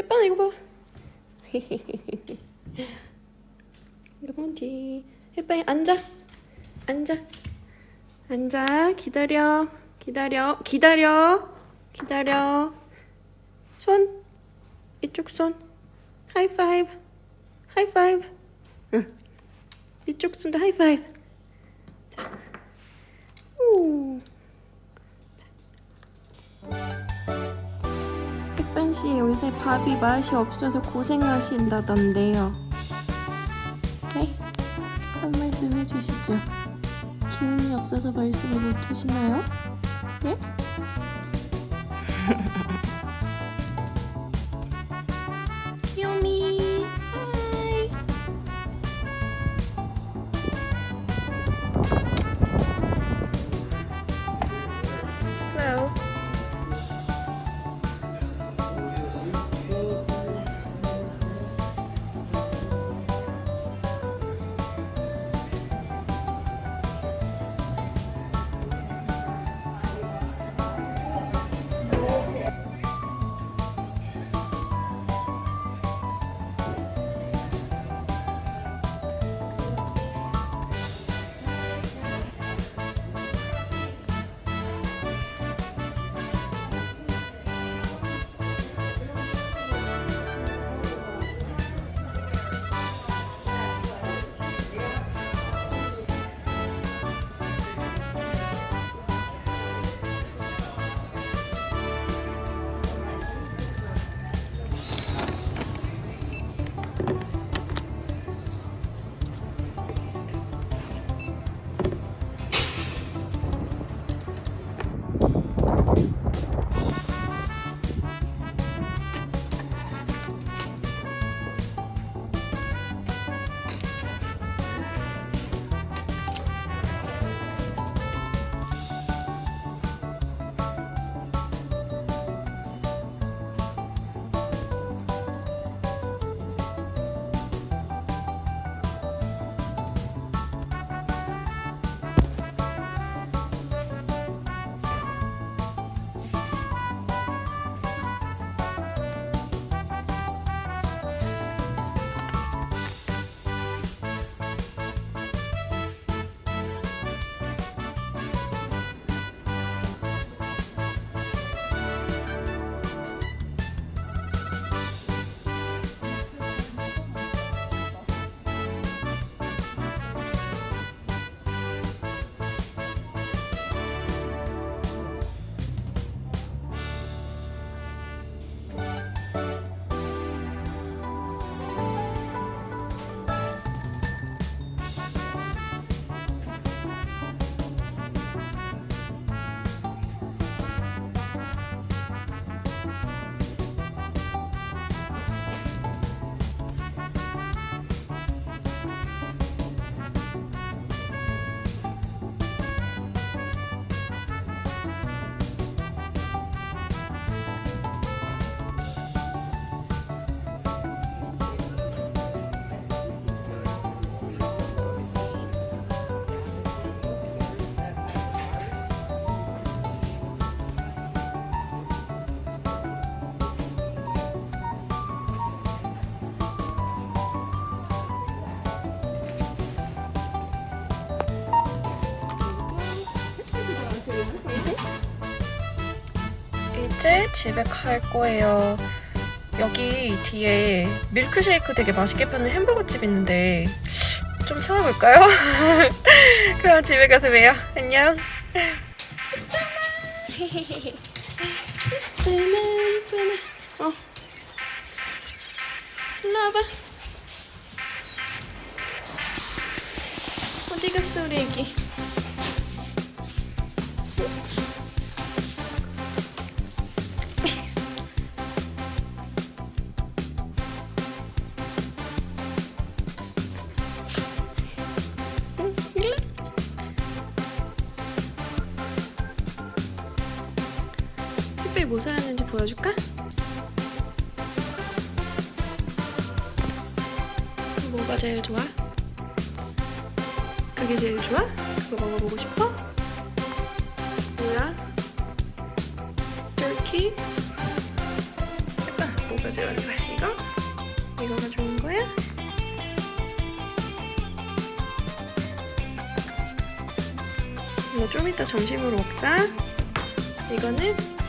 햇반아 이거 봐. 이거 뭔지. 햇반이 앉아. 앉아. 앉아. 기다려. 기다려. 기다려. 기다려. 손. 이쪽 손. 하이파이브. 하이파이브. 응. 이쪽 손도 하이파이브. 자. 오. 씨 요새 밥이 맛이 없어서 고생하신다던데요. 네? 한 말씀 해주시죠. 기운이 없어서 말씀을 못 하시나요? 네? 이제 집에 갈 거예요. 여기 뒤에 밀크쉐이크 되게 맛있게 파는 햄버거 집 있는데 좀 찾아볼까요? 그럼 집에 가서 봬요. 안녕. 어. 와봐. 어디 갔어 우리 애기? 뭐 사왔는지 보여줄까? 뭐가 제일 좋아? 그게 제일 좋아? 그거 먹어보고 싶어? 뭐야? turkey? 해봐, 뭐가 가져온 거야? 이거? 이거 가져온 거야? 이거 좀 이따 점심으로 먹자. 이거는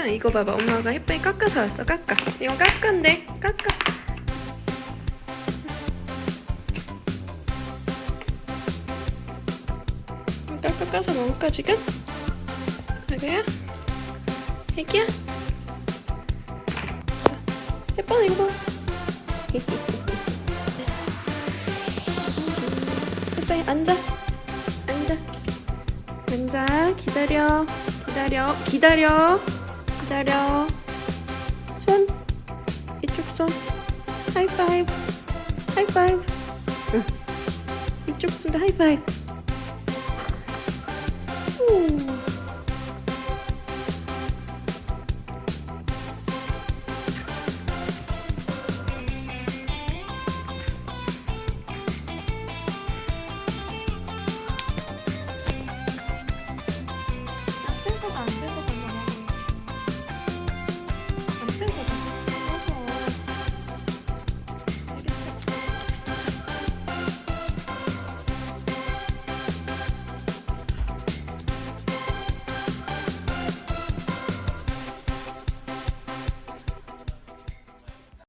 일단 이거 봐봐. 엄마가 햇반이 깎아서 왔어. 깎아. 이건 깎은데. 깎아. 깎아 까서 먹을까 지금? 그래야? 애기야? 햇반 이거 봐. 햇반이 앉아. 앉아. 앉아. 기다려. 기다려. 기다려. 기다려. 손. 이쪽 손. 하이파이브. 하이파이브. 응. 이쪽 손도 하이파이브.